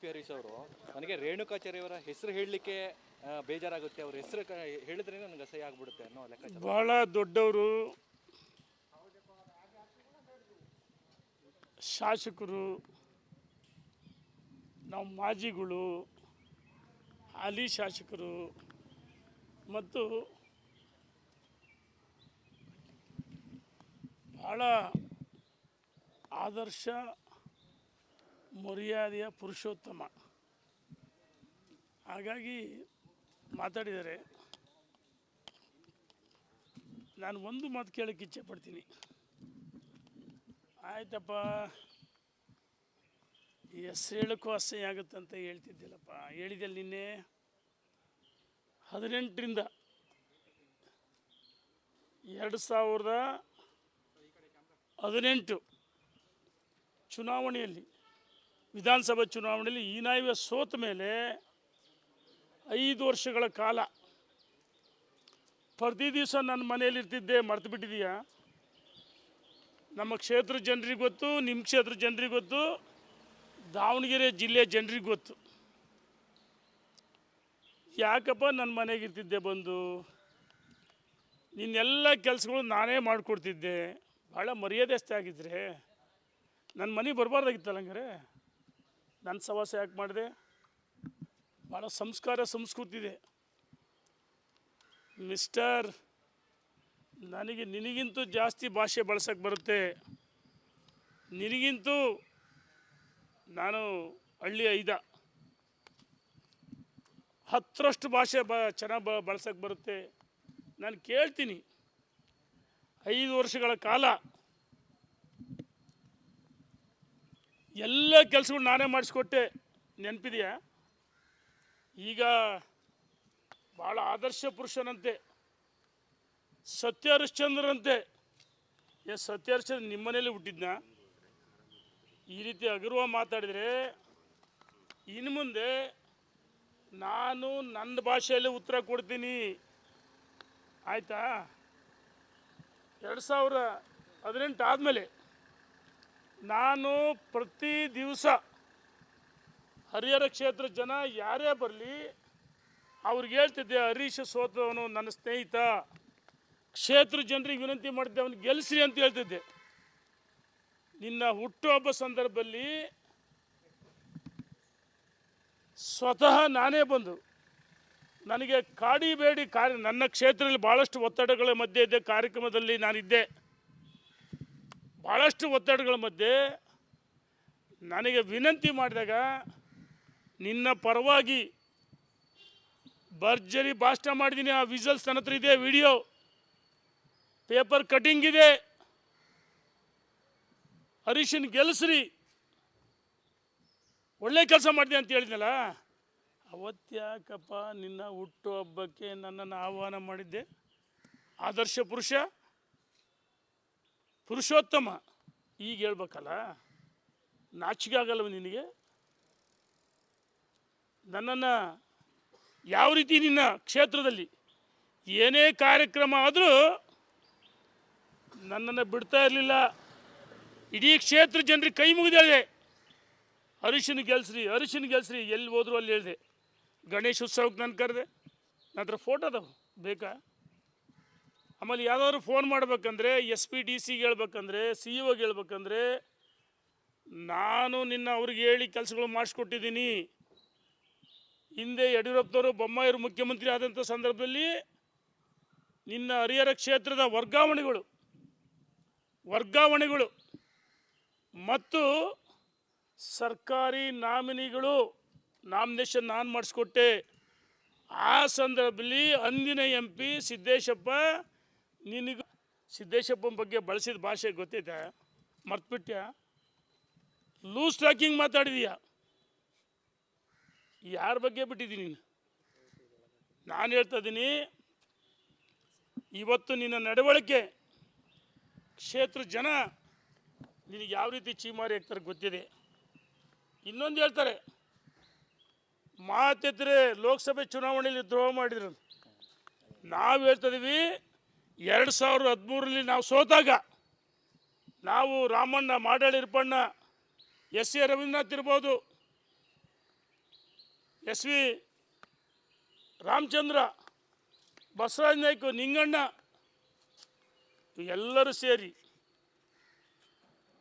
P Harish ಅವರು, ನನಗೆ ರೇಣುಕಾಚಾರ್ಯವರ ಹೆಸರು ಹೇಳಲಿಕ್ಕೆ ಬೇಜಾರಾಗುತ್ತೆ. ಅವ್ರ ಹೆಸರು ಹೇಳಿದ್ರೆ ನನಗೆ ಅಸಹ್ಯ ಆಗ್ಬಿಡುತ್ತೆ ಅನ್ನೋ ಲೆಕ್ಕ ಬಹಳ ದೊಡ್ಡವರು, ಶಾಸಕರು, ನಾವು ಮಾಜಿಗಳು, ಹಾಲಿ ಶಾಸಕರು, ಮತ್ತು ಭಾಳ ಆದರ್ಶ ಮರ್ಯಾದೆಯ ಪುರುಷೋತ್ತಮ. ಹಾಗಾಗಿ ಮಾತಾಡಿದರೆ ನಾನು ಒಂದು ಮಾತು ಕೇಳೋಕ್ಕೆ ಇಚ್ಛೆ ಪಡ್ತೀನಿ. ಆಯ್ತಪ್ಪ ಹೆಸ್ರು ಹೇಳೋಕ್ಕೂ ಅಸಹ್ಯ ಅಂತ ಹೇಳ್ತಿದ್ದಿಲ್ಲಪ್ಪ ಹೇಳಿದೆ ನಿನ್ನೆ? ಹದಿನೆಂಟರಿಂದ ಎರಡು ಸಾವಿರದ ಹದಿನೆಂಟು ಚುನಾವಣೆಯಲ್ಲಿ ವಿಧಾನಸಭಾ ಚುನಾವಣೆಯಲ್ಲಿ ಈ ನಾಯುವ ಸೋತ ಮೇಲೆ ಐದು ವರ್ಷಗಳ ಕಾಲ. ಪ್ರತಿ ದಿವಸ ನನ್ನ ಮನೆಯಲ್ಲಿ ಇರ್ತಿದ್ದೆ, ಮರ್ತು ಬಿಟ್ಟಿದೀಯಾ? ನಮ್ಮ ಕ್ಷೇತ್ರ ಜನರಿಗೆ ಗೊತ್ತು, ನಿಮ್ಮ ಕ್ಷೇತ್ರ ಜನರಿಗೆ ಗೊತ್ತು, ದಾವಣಗೆರೆ ಜಿಲ್ಲೆ ಜನರಿಗೆ ಗೊತ್ತು. ಯಾಕಪ್ಪ ನನ್ನ ಮನೆಗೆ ಇರ್ತಿದ್ದೆ ಬಂದು? ನಿನ್ನೆಲ್ಲ ಕೆಲಸಗಳು ನಾನೇ ಮಾಡಿಕೊಡ್ತಿದ್ದೆ. ಭಾಳ ಮರ್ಯಾದೆಸ್ತೆ ಆಗಿದ್ರೆ. ನನ್ನ ಮನೆಗೆ ಬರಬಾರ್ದಾಗಿತ್ತಲ್ಲ ಹಂಗಾರೆ? ನನ್ನ ಸವಾಸ ಯಾಕೆ ಮಾಡಿದೆ? ಭಾಳ ಸಂಸ್ಕಾರ ಸಂಸ್ಕೃತಿ ಇದೆ. ಮಿಸ್ಟರ್, ನನಗೆ ನಿನಗಿಂತೂ ಜಾಸ್ತಿ ಭಾಷೆ ಬಳಸೋಕ್ಕೆ ಬರುತ್ತೆ. ನಿನಗಿಂತೂ ನಾನು ಹಳ್ಳಿ ಐದ. ಹತ್ತರಷ್ಟು ಭಾಷೆ ಬ, ಚೆನ್ನಾಗಿ ಬ, ಬಳಸೋಕ್ಕೆ ಬರುತ್ತೆ. ನಾನು ಕೇಳ್ತೀನಿ. ಐದು ವರ್ಷಗಳ ಕಾಲ ಎಲ್ಲ ಕೆಲಸಗಳು ನಾನೇ ಮಾಡಿಸ್ಕೊಟ್ಟೆ. ನೆನಪಿದೆಯಾ? ಈಗ ಭಾಳ ಆದರ್ಶ ಪುರುಷನಂತೆ ಸತ್ಯ ಹರಿಶ್ಚಂದ್ರಂತೆ ಏ ಸತ್ಯ ಹರಿಶ್ಚಂದ್ರ ನಿಮ್ಮ ಮನೇಲಿ ಹುಟ್ಟಿದ್ನ? ಈ ರೀತಿ ಅಗರ್ವ ಮಾತಾಡಿದರೆ ಇನ್ನು ಮುಂದೆ ನಾನು ನನ್ನ ಭಾಷೆಯಲ್ಲಿ ಉತ್ತರ ಕೊಡ್ತೀನಿ. ಆಯಿತಾ? ಎರಡು ಸಾವಿರ ಹದಿನೆಂಟು ಆದಮೇಲೆ ನಾನು ಪ್ರತಿ ದಿವಸ ಹರಿಹರ ಕ್ಷೇತ್ರ ಜನ ಯಾರೇ ಬರಲಿ, ಅವ್ರಿಗೆ ಹೇಳ್ತಿದ್ದೆ, ಹರೀಶ್ ಸೋತವನು ನನ್ನ ಸ್ನೇಹಿತ. ಕ್ಷೇತ್ರ ಜನರಿಗೆ ವಿನಂತಿ ಮಾಡಿದ್ದೆ, ಅವನು ಗೆಲ್ಲಿಸ್ರಿ ಅಂತ ಹೇಳ್ತಿದ್ದೆ. ನಿನ್ನ ಹುಟ್ಟುಹಬ್ಬ ಸಂದರ್ಭದಲ್ಲಿ ಸ್ವತಃ ನಾನೇ ಬಂದು ನನಗೆ ಕಾಡಿಬೇಡಿ ಕಾರ್ಯ, ನನ್ನ ಕ್ಷೇತ್ರದಲ್ಲಿ ಭಾಳಷ್ಟು ಒತ್ತಡಗಳ ಮಧ್ಯೆ ಇದ್ದೆ, ಕಾರ್ಯಕ್ರಮದಲ್ಲಿ ನಾನಿದ್ದೆ. ಭಾಳಷ್ಟು ಒತ್ತಡಗಳ ಮಧ್ಯೆ ನನಗೆ ವಿನಂತಿ ಮಾಡಿದಾಗ ನಿನ್ನ ಪರವಾಗಿ ಭರ್ಜರಿ ಭಾಷಣ ಮಾಡಿದ್ದೀನಿ. ಆ ವಿಸಲ್ಸ್ ನನ್ನ ಹತ್ರ ಇದೆ, ವಿಡಿಯೋ. ಪೇಪರ್ ಕಟಿಂಗ್ ಇದೆ. ಹರೀಶನ್ ಗೆಲ್ಸ್ರಿ. ಒಳ್ಳೆ ಕೆಲಸ ಮಾಡಿದೆ ಅಂತ ಹೇಳಿದ್ನಲ್ಲ? ಅವತ್ತ್ಯಾಕಪ್ಪ, ನಿನ್ನ ಹುಟ್ಟು ಹಬ್ಬಕ್ಕೆ ನನ್ನನ್ನು ಆಹ್ವಾನ ಮಾಡಿದ್ದೆ. ಆದರ್ಶ ಪುರುಷ. ಪುರುಷೋತ್ತಮ. ಈಗ ಹೇಳ್ಬೇಕಲ್ಲ ನಾಚಿಕೆ ಆಗಲ್ಲವ ನಿನಗೆ? ನನ್ನನ್ನು ಯಾವ ರೀತಿ ನಿನ್ನ ಕ್ಷೇತ್ರದಲ್ಲಿ ಏನೇ ಕಾರ್ಯಕ್ರಮ ಆದರೂ ನನ್ನನ್ನು ಬಿಡ್ತಾ ಇರಲಿಲ್ಲ. ಇಡೀ ಕ್ಷೇತ್ರ ಜನರಿಗೆ ಕೈ ಮುಗಿದು ಹೇಳಿದೆ. ಹರೀಶನ ಗೆಲ್ಸ್ರಿ, ಅರಿಶಿನ ಗೆಲ್ಸ್ರಿ, ಎಲ್ಲಿ ಹೋದ್ರು ಅಲ್ಲಿ ಹೇಳಿದೆ. ಗಣೇಶ ಉತ್ಸವಕ್ಕೆ ನಾನು ಕರೆದೆ. ನನ್ನ ಹತ್ರ ಫೋಟೋ ಅದಾವೆ, ಬೇಕಾ? ಆಮೇಲೆ ಯಾವ್ದಾದ್ರು ಫೋನ್ ಮಾಡ್ಬೇಕಂದ್ರೆ, ಎಸ್ ಪಿ ಡಿ ಸಿಗೆ ಹೇಳ್ಬೇಕಂದ್ರೆ, ಸಿ ಇ ಒಗೆ ಹೇಳ್ಬೇಕಂದ್ರೆ, ನಾನು ನಿನ್ನ ಅವ್ರಿಗೆ ಹೇಳಿ ಕೆಲಸಗಳು ಮಾಡಿಸ್ಕೊಟ್ಟಿದ್ದೀನಿ. ಹಿಂದೆ ಯಡಿಯೂರಪ್ಪನವರು ಬೊಮ್ಮಾಯಿಯವರು ಮುಖ್ಯಮಂತ್ರಿ ಆದಂಥ ಸಂದರ್ಭದಲ್ಲಿ ನಿನ್ನ ಹರಿಹರ ಕ್ಷೇತ್ರದ ವರ್ಗಾವಣೆಗಳು ವರ್ಗಾವಣೆಗಳು ಮತ್ತು ಸರ್ಕಾರಿ ನಾಮಿನಿಗಳು ನಾಮಿನೇಷನ್ ನಾನು ಮಾಡಿಸ್ಕೊಟ್ಟೆ. ಆ ಸಂದರ್ಭದಲ್ಲಿ ಅಂದಿನ ಎಂ ಪಿ ಸಿದ್ದೇಶಪ್ಪ ನಿನಗೆ ಸಿದ್ದೇಶಪ್ಪನ ಬಗ್ಗೆ ಬಳಸಿದ ಭಾಷೆ ಗೊತ್ತಿದೆ ಮರ್ತ್ಬಿಟ್ಯಾ ಲೂಸ್ ಟಾಕಿಂಗ್ ಮಾತಾಡಿದೀಯ? ಯಾರ ಬಗ್ಗೆ ಬಿಟ್ಟಿದ್ದೀನಿ ನೀನು? ನಾನು ಹೇಳ್ತಾ ಇದ್ದೀನಿ, ಇವತ್ತು ನಿನ್ನ ನಡವಳಿಕೆ, ಕ್ಷೇತ್ರ ಜನ ನಿನಗೆ ಯಾವ ರೀತಿ ಚೀಮಾರಿ ಹಾಕ್ತಾರೆ ಗೊತ್ತಿದೆ. ಇನ್ನೊಂದು ಹೇಳ್ತಾರೆ, ಮಾತೆದ್ರೆ ಲೋಕಸಭೆ ಚುನಾವಣೆಯಲ್ಲಿ ದ್ರೋಹ ಮಾಡಿದ್ರು ನಾವು ಹೇಳ್ತಾ ಇದೀವಿ ಎರಡು ಸಾವಿರದ ಹದಿಮೂರರಲ್ಲಿ ನಾವು ಸೋತಾಗ ನಾವು ರಾಮಣ್ಣ ಮಾಡಾಳಿ ಇರ್ಪಣ್ಣ ಎಸ್ ಎ ರವೀಂದ್ರನಾಥ್ ಇರ್ಬೋದು, ಎಸ್ ವಿ ರಾಮಚಂದ್ರ, ಬಸವರಾಜ ನಾಯ್ಕ, ನಿಂಗಣ್ಣ, ಎಲ್ಲರೂ ಸೇರಿ.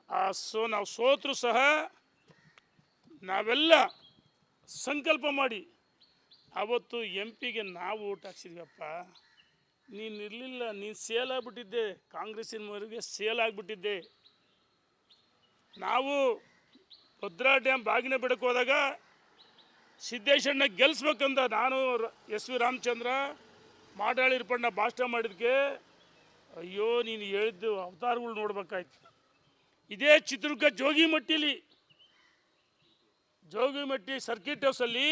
ಆ, ಸೋ ನಾವು ಸೋತರು ಸಹ ನಾವೆಲ್ಲ ಸಂಕಲ್ಪ ಮಾಡಿ, ಅವತ್ತು ಎಂ ಪಿಗೆ ನಾವು ಓಟ್ ಹಾಕ್ಸಿದ್ವಪ್ಪ. ನೀನು ಇರಲಿಲ್ಲ ನೀನು ಸೇಲ್ ಆಗಿಬಿಟ್ಟಿದ್ದೆ. ಕಾಂಗ್ರೆಸ್ಸಿನ ಮರಿಗೆ ಸೇಲ್ ಆಗಿಬಿಟ್ಟಿದ್ದೆ. ನಾವು ಭದ್ರಾ ಡ್ಯಾಮ್ ಬಾಗಿನ ಬಿಡಕ್ಕೆ ಹೋದಾಗ ಸಿದ್ದೇಶಣ್ಣ ಗೆಲ್ಲಿಸ್ಬೇಕಂದ ನಾನು ಎಸ್ ವಿ ರಾಮಚಂದ್ರ, ಮಾಡಾಳಿ ಇರ್ಪಣ್ಣ ಭಾಷಣ ಮಾಡಿದ್ಕೆ, ಅಯ್ಯೋ ನೀನು ಹೇಳಿದ್ದು ಅವತಾರಗಳು ನೋಡ್ಬೇಕಾಯ್ತು. ಇದೇ ಚಿತ್ರದುರ್ಗ ಜೋಗಿಮಟ್ಟಿಲಿ ಜೋಗಿಮಟ್ಟಿ ಸರ್ಕಿಟ್ ಹೌಸಲ್ಲಿ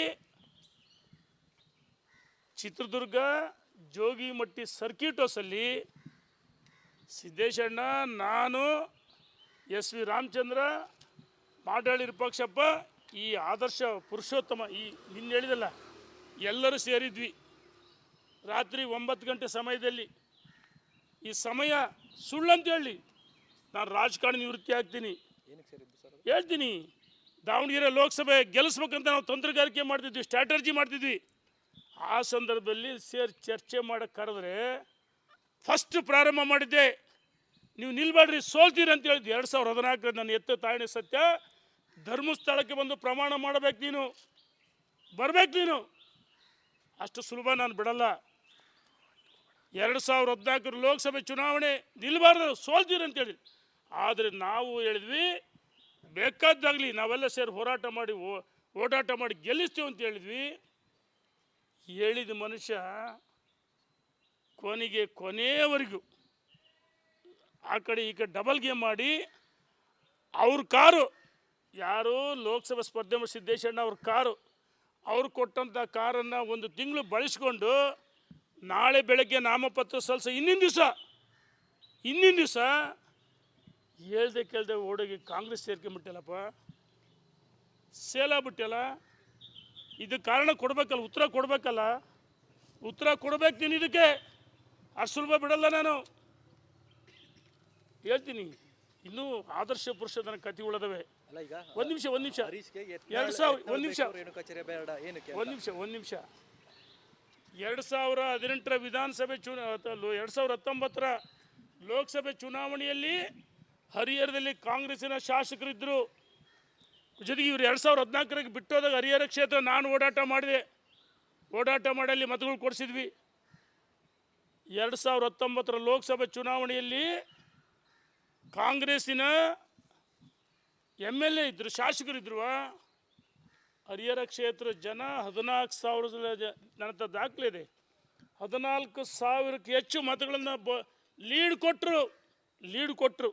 ಚಿತ್ರದುರ್ಗ ಜೋಗಿಮಟ್ಟಿ ಸರ್ಕಿಟ್ ಹೌಸಲ್ಲಿ ಸಿದ್ದೇಶಣ್ಣ, ನಾನು, ಎಸ್ ವಿ ರಾಮಚಂದ್ರ ಮಾಡಾಳಿ ವಿಪಕ್ಷಪ್ಪ ಈ ಆದರ್ಶ ಪುರುಷೋತ್ತಮ ಈ ನಿನ್ನ ಹೇಳಿದಲ್ಲ, ಎಲ್ಲರೂ ಸೇರಿದ್ವಿ. ರಾತ್ರಿ ಒಂಬತ್ತು ಗಂಟೆ ಸಮಯದಲ್ಲಿ. ಈ ಸಮಯ ಸುಳ್ಳಂತ ಹೇಳಿ ನಾನು ರಾಜಕಾರಣ ನಿವೃತ್ತಿ ಆಗ್ತೀನಿ. ಹೇಳ್ತೀನಿ. ದಾವಣಗೆರೆ ಲೋಕಸಭೆ ಗೆಲ್ಲಿಸ್ಬೇಕಂತ ನಾವು ತಂತ್ರಗಾರಿಕೆ ಮಾಡ್ತಿದ್ವಿ ಸ್ಟ್ರಾಟರ್ಜಿ ಮಾಡ್ತಿದ್ವಿ. ಆ ಸಂದರ್ಭದಲ್ಲಿ ಸೇರಿ ಚರ್ಚೆ ಮಾಡೋಕ್ಕೆ ಕರೆದ್ರೆ ಫಸ್ಟ್ ಪ್ರಾರಂಭ ಮಾಡಿದ್ದೆ. ನೀವು ನಿಲ್ಬೇಡ್ರಿ, ಸೋಲ್ತೀರಿ ಅಂತ ಹೇಳಿದ್ವಿ ಎರಡು ಸಾವಿರದ ಹದಿನಾಲ್ಕರ ನನ್ನ ಎತ್ತ ತಾಯಿನ ಸತ್ಯ. ಧರ್ಮಸ್ಥಳಕ್ಕೆ ಬಂದು ಪ್ರಮಾಣ ಮಾಡಬೇಕು ನೀನು. ಬರಬೇಕು ನೀನು. ಅಷ್ಟು ಸುಲಭ ನಾನು ಬಿಡಲ್ಲ. ಎರಡು ಸಾವಿರದ ಹದಿನಾಲ್ಕರ ಲೋಕಸಭೆ ಚುನಾವಣೆ, ನಿಲ್ಬಾರ್ದು, ಸೋಲ್ತೀರಿ ಅಂತೇಳಿ ಆದರೆ ನಾವು ಹೇಳಿದ್ವಿ ಬೇಕಾದಾಗಲಿ ನಾವೆಲ್ಲ ಸೇರಿ ಹೋರಾಟ ಮಾಡಿ ಓಡಾಟ ಮಾಡಿ ಗೆಲ್ಲಿಸ್ತೀವಿ ಅಂತ ಹೇಳಿದ್ವಿ. ಹೇಳಿದ ಮನುಷ್ಯ ಕೊನೆಗೆ ಕೊನೆಯವರೆಗೂ ಆ ಕಡೆ ಈ ಕಡೆ ಡಬಲ್ ಗೇಮ್ ಮಾಡಿ ಅವ್ರ ಕಾರು, ಯಾರು ಲೋಕಸಭಾ ಸ್ಪರ್ಧೆ ಸಿದ್ದೇಶಣ್ಣ ಅವ್ರ ಕಾರು, ಅವ್ರು ಕೊಟ್ಟಂಥ ಕಾರನ್ನು ಒಂದು ತಿಂಗಳು ಬಳಸ್ಕೊಂಡು ನಾಳೆ ಬೆಳಗ್ಗೆ ನಾಮಪತ್ರ ಸಲ್ಲಿಸ ಇನ್ನಿನ ದಿವಸ ಇನ್ನಿನ ದಿವಸ ಹೇಳ್ದೆ ಕೇಳ್ದೆ ಓಡೋಗಿ ಕಾಂಗ್ರೆಸ್ ಸೇರ್ಕೊಂಬಿಟ್ಟಲ್ಲಪ್ಪ ಸೇಲಾಗ್ಬಿಟ್ಟಲ್ಲ ಇದು ಕಾರಣ ಕೊಡ್ಬೇಕಲ್ಲ ಉತ್ತರ ಕೊಡಬೇಕಲ್ಲ? ಉತ್ತರ ಕೊಡ್ಬೇಕು ನೀನು ಇದಕ್ಕೆ? ಅಷ್ಟು ಸುಲಭ ಬಿಡಲ್ಲ ನಾನು. ಹೇಳ್ತೀನಿ ಇನ್ನೂ ಆದರ್ಶ ಪುರುಷದನ ಕತಿ ಉಳಿದವೆ. ಒಂದು ನಿಮಿಷ ಒಂದು ನಿಮಿಷ. ಎರಡು ಸಾವಿರ ಒಂದು ನಿಮಿಷ. ಒಂದು ನಿಮಿಷ ಒಂದು ನಿಮಿಷ. ಎರಡು ಸಾವಿರ ಹದಿನೆಂಟರ ವಿಧಾನಸಭೆ ಚುನಾ ಎರಡು ಸಾವಿರ ಹತ್ತೊಂಬತ್ತರ ಲೋಕಸಭೆ ಚುನಾವಣೆಯಲ್ಲಿ ಹರಿಹರದಲ್ಲಿ ಕಾಂಗ್ರೆಸ್ಸಿನ ಶಾಸಕರಿದ್ದರು ಜೊತೆಗೆ ಇವರು ಎರಡು ಸಾವಿರದ ಹದಿನಾಲ್ಕರಿಗೆ ಬಿಟ್ಟೋದಾಗ ಹರಿಹರ ಕ್ಷೇತ್ರ ನಾನು ಓಡಾಟ ಮಾಡಿದೆ. ಓಡಾಟ ಮಾಡಿ ಅಲ್ಲಿ ಮತಗಳು ಕೊಡಿಸಿದ್ವಿ. ಎರಡು ಸಾವಿರದ ಹತ್ತೊಂಬತ್ತರ ಲೋಕಸಭೆ ಚುನಾವಣೆಯಲ್ಲಿ ಕಾಂಗ್ರೆಸ್ಸಿನ ಎಂ ಎಲ್ ಎ ಇದ್ದರು ಶಾಸಕರಿದ್ರು ಹರಿಹರ ಕ್ಷೇತ್ರ ಜನ ಹದಿನಾಲ್ಕು ಸಾವಿರ ನನ್ನ ಹತ್ರ ದಾಖಲೆ ಇದೆ. ಹದಿನಾಲ್ಕು ಸಾವಿರಕ್ಕೆ ಹೆಚ್ಚು ಮತಗಳನ್ನು ಬ, ಲೀಡ್ ಕೊಟ್ಟರು ಲೀಡ್ ಕೊಟ್ಟರು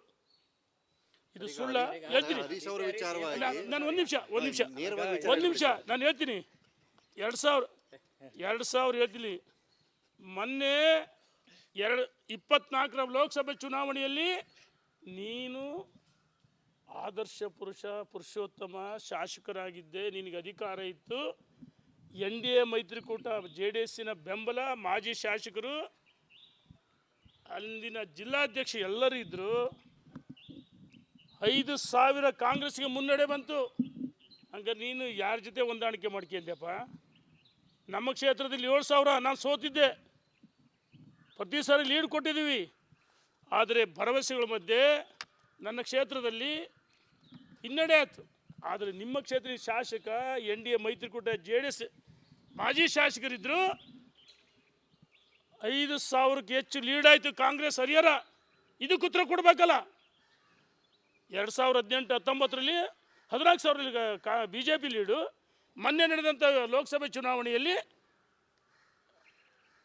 ಇದು ಸುಳ್ಳ? ಹೇಳ್ತೀನಿ. ಹರೀಶ್ ಅವರ ವಿಚಾರವಾಗಿ. ನಾನು ಒಂದು ನಿಮಿಷ ಒಂದು ನಿಮಿಷ. ನೇರವಾಗಿ ವಿಚಾರ ಒಂದು ನಿಮಿಷ ನಾನು ಹೇಳ್ತೀನಿ. ಎರಡು ಸಾವಿರ ಎರಡು ಸಾವಿರ ಹೇಳ್ತೀನಿ. ಮೊನ್ನೆ ಎರಡು ಇಪ್ಪತ್ನಾಲ್ಕರ ಲೋಕಸಭೆ ಚುನಾವಣೆಯಲ್ಲಿ ನೀನು ಆದರ್ಶ ಪುರುಷ ಪುರುಷೋತ್ತಮ ಶಾಸಕರಾಗಿದ್ದೆ ನಿನಗೆ ಅಧಿಕಾರ ಇತ್ತು. ಎನ್ ಡಿ ಎ ಮೈತ್ರಿಕೂಟ ಜೆ ಡಿ ಎಸ್ಸಿನ ಬೆಂಬಲ ಮಾಜಿ ಶಾಸಕರು ಅಲ್ಲಿನ ಜಿಲ್ಲಾಧ್ಯಕ್ಷ ಎಲ್ಲರೂ ಇದ್ದರು ಐದು ಸಾವಿರ ಕಾಂಗ್ರೆಸ್ಗೆ ಮುನ್ನಡೆ ಬಂತು. ಹಂಗೆ ನೀನು ಯಾರ ಜೊತೆ ಹೊಂದಾಣಿಕೆ ಮಾಡ್ಕೊಂಡ್ಯಪ್ಪ ನಮ್ಮ ಕ್ಷೇತ್ರದಲ್ಲಿ ಏಳು ಸಾವಿರ ನಾನು ಸೋತಿದ್ದೆ. ಪ್ರತಿ ಸಾರಿ ಲೀಡ್ ಕೊಟ್ಟಿದ್ದೀವಿ. ಆದರೆ ಭರವಸೆಗಳ ಮಧ್ಯೆ ನನ್ನ ಕ್ಷೇತ್ರದಲ್ಲಿ ಹಿನ್ನಡೆ ಆಯ್ತು. ಆದರೆ ನಿಮ್ಮ ಕ್ಷೇತ್ರದ ಶಾಸಕ, ಎನ್ ಡಿ ಎ, ಮೈತ್ರಿಕೂಟ, ಜೆ ಡಿ ಎಸ್ ಮಾಜಿ ಶಾಸಕರಿದ್ದರು ಐದು ಸಾವಿರಕ್ಕೆ ಹೆಚ್ಚು ಲೀಡ್ ಆಯಿತು ಕಾಂಗ್ರೆಸ್ ಹರಿಹರ. ಇದಕ್ಕೆ ಉತ್ತರ ಕೊಡಬೇಕಲ್ಲ? ಎರಡು ಸಾವಿರ ಹದಿನೆಂಟು ಹತ್ತೊಂಬತ್ತರಲ್ಲಿ ಹದಿನಾಲ್ಕು ಸಾವಿರ ಕಾ ಬಿ ಜೆ ಪಿ ಲೀಡು. ಮೊನ್ನೆ ನಡೆದಂಥ ಲೋಕಸಭೆ ಚುನಾವಣೆಯಲ್ಲಿ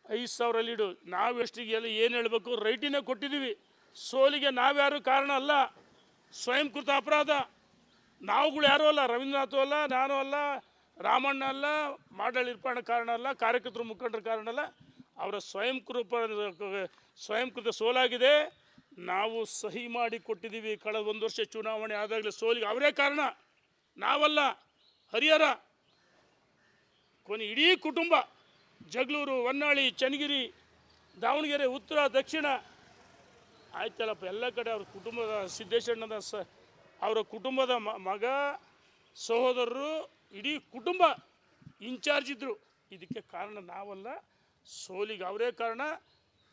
ಐದು ಸಾವಿರ ಲೀಡು. ನಾವು ಎಷ್ಟಿಗೆ ಎಲ್ಲ ಏನು ಹೇಳಬೇಕು? ರೈಟಿನೇ ಕೊಟ್ಟಿದ್ದೀವಿ ಸೋಲಿಗೆ ನಾವ್ಯಾರು ಕಾರಣ ಅಲ್ಲ. ಸ್ವಯಂಕೃತ ಅಪರಾಧ. ನಾವುಗಳು ಯಾರೂ ಅಲ್ಲ. ರವೀಂದ್ರನಾಥು ಅಲ್ಲ, ನಾನು ಅಲ್ಲ, ರಾಮಣ್ಣ ಅಲ್ಲ ಮಾಡಾಳ್ ಇರ್ಪಾಣ ಕಾರಣ ಅಲ್ಲ, ಕಾರ್ಯಕರ್ತರು ಮುಖಂಡರ ಕಾರಣ ಅಲ್ಲ. ಅವರ ಸ್ವಯಂಕೃತ ಸ್ವಯಂಕೃತ ಸೋಲಾಗಿದೆ. ನಾವು ಸಹಿ ಮಾಡಿ ಕೊಟ್ಟಿದ್ದೀವಿ. ಕಳೆದ ಒಂದು ವರ್ಷ ಚುನಾವಣೆ ಆದಾಗಲೇ ಸೋಲಿಗೆ ಅವರೇ ಕಾರಣ. ನಾವಲ್ಲ, ಹರಿಹರ. ಕೊನೆ ಇಡೀ ಕುಟುಂಬ, ಜಗಳೂರು, ಹೊನ್ನಾಳಿ, ಚನ್ನಗಿರಿ, ದಾವಣಗೆರೆ, ಉತ್ತರ, ದಕ್ಷಿಣ. ಆಯ್ತಲ್ಲಪ್ಪ, ಎಲ್ಲ ಕಡೆ ಅವ್ರ ಕುಟುಂಬದ ಸಿದ್ದೇಶಣ್ಣದ ಸ, ಅವರ ಕುಟುಂಬದ ಮಗ, ಸಹೋದರರು, ಇಡೀ ಕುಟುಂಬ ಇನ್ಚಾರ್ಜ್ ಇದ್ದರು ಇದಕ್ಕೆ ಕಾರಣ ನಾವಲ್ಲ. ಸೋಲಿಗೆ ಅವರೇ ಕಾರಣ.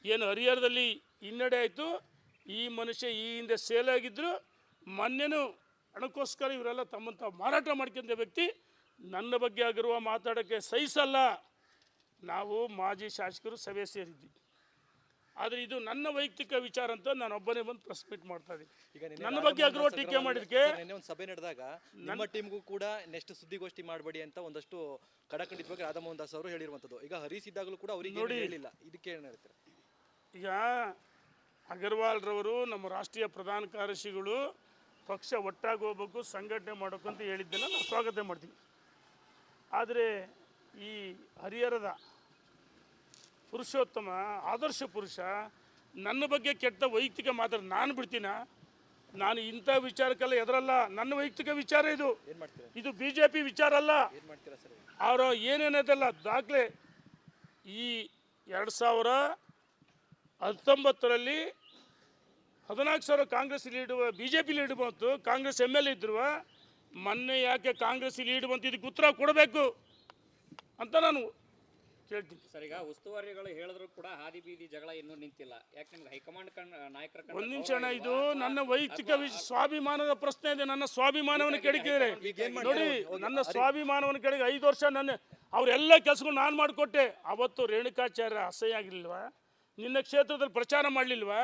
ಏನು ಹರಿಹರದಲ್ಲಿ ಹಿನ್ನಡೆ ಆಯಿತು. ಈ ಮನುಷ್ಯ ಈ ಹಿಂದೆ ಸೇಲಾಗಿದ್ದರು ಮೊನ್ನೆನೂ ಹಣಕ್ಕೋಸ್ಕರ ಇವರೆಲ್ಲ ತಮ್ಮನ್ನು ತಾವು ಮಾರಾಟ ಮಾಡ್ಕೊಂಡ ವ್ಯಕ್ತಿ ನನ್ನ ಬಗ್ಗೆ ಆಗಿರುವ ಮಾತಾಡೋಕ್ಕೆ ಸಹಿಸಲ್ಲ. ನಾವು ಮಾಜಿ ಶಾಸಕರು ಸಭೆ ಸೇರಿದ್ವಿ. ಆದರೆ ಇದು ನನ್ನ ವೈಯಕ್ತಿಕ ವಿಚಾರ ಅಂತ ನಾನು ಒಬ್ಬನೇ ಬಂದು ಪ್ರೆಸ್ ಮೀಟ್ ಮಾಡ್ತಾ ಇದ್ದೀನಿ. ಈಗ ನನ್ನ ಬಗ್ಗೆ ಆಗಿರುವ ಟೀಕೆ ಮಾಡಿದಕ್ಕೆ ಒಂದು ಸಭೆ ನಡೆದಾಗ ನಮ್ಮ ಟೀಮ್ಗೂ ಕೂಡ ನೆಕ್ಸ್ಟ್ ಸುದ್ದಿಗೋಷ್ಠಿ ಮಾಡಬೇಡಿ ಅಂತ ಒಂದಷ್ಟು ಕಡಖಂಡಿತವಾಗಿ ರಾಧಾಮೋಹನ್ ದಾಸ್ ಅವರು ಹೇಳಿರುವಂಥದ್ದು ಈಗ ಹರೀಶ್ ಇದ್ದಾಗಲೂ ಕೂಡ ಅವರಿಗೆ ಹೇಳಿಲ್ಲ. ಇದಕ್ಕೆ ಏನು ಹೇಳ್ತೀರಾ? ಈಗ ಅಗರ್ವಾಲ್ರವರು ನಮ್ಮ ರಾಷ್ಟ್ರೀಯ ಪ್ರಧಾನ ಕಾರ್ಯದರ್ಶಿಗಳು ಪಕ್ಷ ಒಟ್ಟಾಗಿ ಹೋಗ್ಬೇಕು ಸಂಘಟನೆ ಮಾಡಬೇಕು ಅಂತ ಹೇಳಿದ್ದೆಲ್ಲ ನಾವು ಸ್ವಾಗತ ಮಾಡ್ತೀವಿ. ಆದರೆ ಈ ಹರಿಹರದ ಪುರುಷೋತ್ತಮ ಆದರ್ಶ ಪುರುಷ ನನ್ನ ಬಗ್ಗೆ ಕೆಟ್ಟ ವೈಯಕ್ತಿಕ ಮಾತ್ರ ನಾನು ಬಿಡ್ತೀನ? ನಾನು ಇಂಥ ವಿಚಾರಕ್ಕೆಲ್ಲ ಎದರಲ್ಲ. ನನ್ನ ವೈಯಕ್ತಿಕ ವಿಚಾರ ಇದು. ಇದು ಬಿ ಜೆ ಪಿ ವಿಚಾರ ಅಲ್ಲ. ಅವರು ಏನೇನದಲ್ಲ ದಾಖಲೆ ಈ ಎರಡು ಸಾವಿರ ಹತ್ತೊಂಬತ್ತರಲ್ಲಿ ಹದಿನಾಲ್ಕು ಸಾವಿರ Congress lead B J P lead ಬಂತು. ಕಾಂಗ್ರೆಸ್ ಎಂ ಎಲ್ ಇದ್ರು. ಮೊನ್ನೆ ಯಾಕೆ ಕಾಂಗ್ರೆಸ್ ಲೀಡ್ ಬಂತು? ಇದಕ್ಕೆ ಉತ್ತರ ಕೊಡಬೇಕು ಅಂತ ನಾನು ಕೇಳ್ತೀನಿ. ಸರ್ ಈಗ ಉಸ್ತುವಾರಿಗಳು ಹೇಳಿದ್ರು ಕೂಡ ಹಾದಿ ಬೀದಿ ಜಗಳ ಇನ್ನೂ ನಿಂತಿಲ್ಲ. ಯಾಕೆ ನಿಮ್ಗೆ ಹೈಕಮಾಂಡ್ ನಾಯಕರ ಒಂದು ನಿಮಿಷ ಅಣ್ಣ ಇದು ನನ್ನ ವೈಯಕ್ತಿಕ ಸ್ವಾಭಿಮಾನದ ಪ್ರಶ್ನೆ ಇದೆ. ನನ್ನ ಸ್ವಾಭಿಮಾನವನ್ನು ಕೆಡಕಿದ್ದಾರೆ ನೋಡಿ ನನ್ನ ಸ್ವಾಭಿಮಾನವನ್ನು ಕೆಡಗಿ ಐದು ವರ್ಷ ನನ್ನ ಅವರೆಲ್ಲ ಕೆಲಸಗಳು ನಾನು ಮಾಡಿಕೊಟ್ಟೆ. ಅವತ್ತು ರೇಣುಕಾಚಾರ್ಯ ಅಸಹ್ಯ ಆಗಿರ್ಲಿಲ್ವಾ? ನಿನ್ನ ಕ್ಷೇತ್ರದಲ್ಲಿ ಪ್ರಚಾರ ಮಾಡಲಿಲ್ವಾ?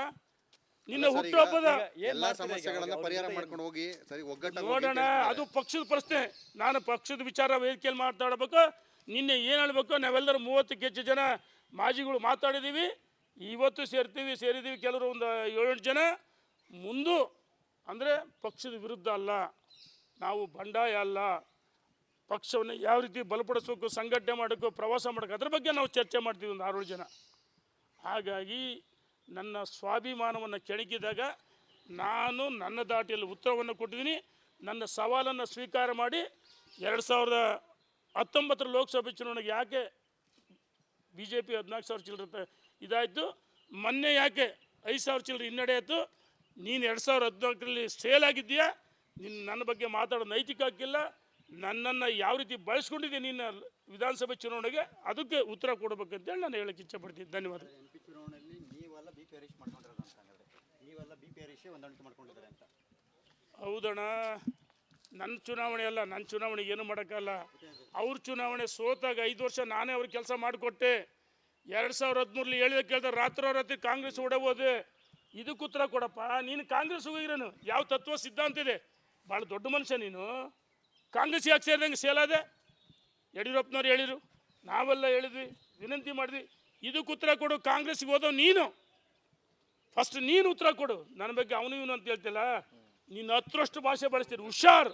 ನಿನ್ನ ಹುಟ್ಟುಹಬ್ಬದ ಎಲ್ಲಾ ಸಮಸ್ಯೆಗಳನ್ನ ಪರಿಹಾರ ಮಾಡ್ಕೊಂಡು ಹೋಗಿ ಸರಿ ಒಗ್ಗಟ್ಟಾಗಿ ಹೋಗಿ ನೋಡೋಣ ಅದು ಪಕ್ಷದ ಪ್ರಶ್ನೆ. ನಾನು ಪಕ್ಷದ ವಿಚಾರ ವೇದಿಕೆಯಲ್ಲಿ ಮಾತಾಡಬೇಕು. ನಿನ್ನೆ ಏನು ಹೇಳಬೇಕು? ನಾವೆಲ್ಲರೂ ಮೂವತ್ತಕ್ಕೆ ಹೆಚ್ಚು ಜನ ಮಾಜಿಗಳು ಮಾತಾಡಿದ್ದೀವಿ ಇವತ್ತು ಸೇರ್ತೀವಿ ಸೇರಿದ್ದೀವಿ ಕೆಲವರು ಒಂದು ಏಳೆಂಟು ಜನ. ಮುಂದು ಅಂದರೆ ಪಕ್ಷದ ವಿರುದ್ಧ ಅಲ್ಲ. ನಾವು ಬಂಡಾಯ ಅಲ್ಲ. ಪಕ್ಷವನ್ನು ಯಾವ ರೀತಿ ಬಲಪಡಿಸ್ಬೇಕು ಸಂಘಟನೆ ಮಾಡೋಕ್ಕೂ ಪ್ರವಾಸ ಮಾಡೋಕೆ ಅದ್ರ ಬಗ್ಗೆ ನಾವು ಚರ್ಚೆ ಮಾಡ್ತೀವಿ ಒಂದು ಆರೇಳು ಜನ. ಹಾಗಾಗಿ ನನ್ನ ಸ್ವಾಭಿಮಾನವನ್ನು ಕೆಣಕಿದಾಗ ನಾನು ನನ್ನ ದಾಟಿಯಲ್ಲಿ ಉತ್ತರವನ್ನು ಕೊಟ್ಟಿದ್ದೀನಿ. ನನ್ನ ಸವಾಲನ್ನು ಸ್ವೀಕಾರ ಮಾಡಿ ಎರಡು ಸಾವಿರದ ಹತ್ತೊಂಬತ್ತರ ಲೋಕಸಭೆ ಚುನಾವಣೆಗೆ ಯಾಕೆ ಬಿ ಜೆ ಪಿ ಹದಿನಾಲ್ಕು ಸಾವಿರ ಚಿಲ್ಲರೆ ಇದಾಯಿತು. ಮೊನ್ನೆ ಯಾಕೆ ಐದು ಸಾವಿರ ಚಿಲ್ಲರೆ ಹಿನ್ನಡೆ ಆಯಿತು. ನೀನು ಎರಡು ಸಾವಿರದ ಹದಿನಾಲ್ಕರಲ್ಲಿ ಸೇಲ್ ಆಗಿದ್ದೀಯಾ? ನಿನ್ನ ನನ್ನ ಬಗ್ಗೆ ಮಾತಾಡೋ ನೈತಿಕ ಹಕ್ಕಿಲ್ಲ. ನನ್ನನ್ನು ಯಾವ ರೀತಿ ಬಳಸ್ಕೊಂಡಿದ್ದೆ ನಿನ್ನ ವಿಧಾನಸಭೆ ಚುನಾವಣೆಗೆ ಅದಕ್ಕೆ ಉತ್ತರ ಕೊಡಬೇಕಂತೇಳಿ ನಾನು ಹೇಳಕ್ಕೆ ಇಚ್ಛೆಪಡ್ತೀನಿ. ಧನ್ಯವಾದ. ಎಂ ಪಿ ಚುನಾವಣೆಯಲ್ಲಿ ನೀವೆಲ್ಲ ಬಿ ಪಿ ಅಂತ ಹಂಗಾದ್ರೆ. ನೀವೆಲ್ಲ ಬಿ ಪಿ ಮಾಡ್ಕೊಂಡಿದ್ದಾರೆ ಅಂತ. ಹೌದಣ್ಣ. ನನ್ನ ಚುನಾವಣೆ ಅಲ್ಲ ನನ್ನ ಚುನಾವಣೆಗೆ ಏನು ಮಾಡೋಕ್ಕಲ್ಲ ಅವ್ರ ಚುನಾವಣೆ ಸೋತಾಗ ಐದು ವರ್ಷ ನಾನೇ ಅವ್ರಿಗೆ ಕೆಲಸ ಮಾಡಿಕೊಟ್ಟೆ. ಎರಡು ಸಾವಿರ ಹದಿಮೂರಲ್ಲಿ ಹೇಳಿದ ಕೇಳ್ದೆ ರಾತ್ರೋ ರಾತ್ರಿ ಕಾಂಗ್ರೆಸ್ ಓಡಬೋದೆ ಇದಕ್ಕೆ ಉತ್ತರ ಕೊಡಪ್ಪ. ನೀನು ಕಾಂಗ್ರೆಸ್ ಹೋಗಿರೋನು ಯಾವ ತತ್ವ ಸಿದ್ಧಾಂತ ಇದೆ? ಭಾಳ ದೊಡ್ಡ ಮನುಷ್ಯ ನೀನು. ಕಾಂಗ್ರೆಸ್ ಯಾಕೆ ಸೇರಿದಂಗೆ ಸೇಲಾದೆ ಯಡಿಯೂರಪ್ಪನವ್ರು ಹೇಳಿದರು. ನಾವೆಲ್ಲ ಹೇಳಿದ್ವಿ, ವಿನಂತಿ ಮಾಡಿದ್ವಿ. ಇದಕ್ಕೆ ಉತ್ತರ ಕೊಡು ಕಾಂಗ್ರೆಸ್ಗೆ ಹೋದವ್ ನೀನು. ಫಸ್ಟ್ ನೀನು ಉತ್ತರ ಕೊಡು. ನನ್ನ ಬಗ್ಗೆ ಅವನು ಇವನು ಅಂತ ಹೇಳ್ತಿಲ್ಲ. ನೀನು ಹತ್ತರಷ್ಟು ಭಾಷೆ ಬಳಸ್ತೀರಿ. ಹುಷಾರ್.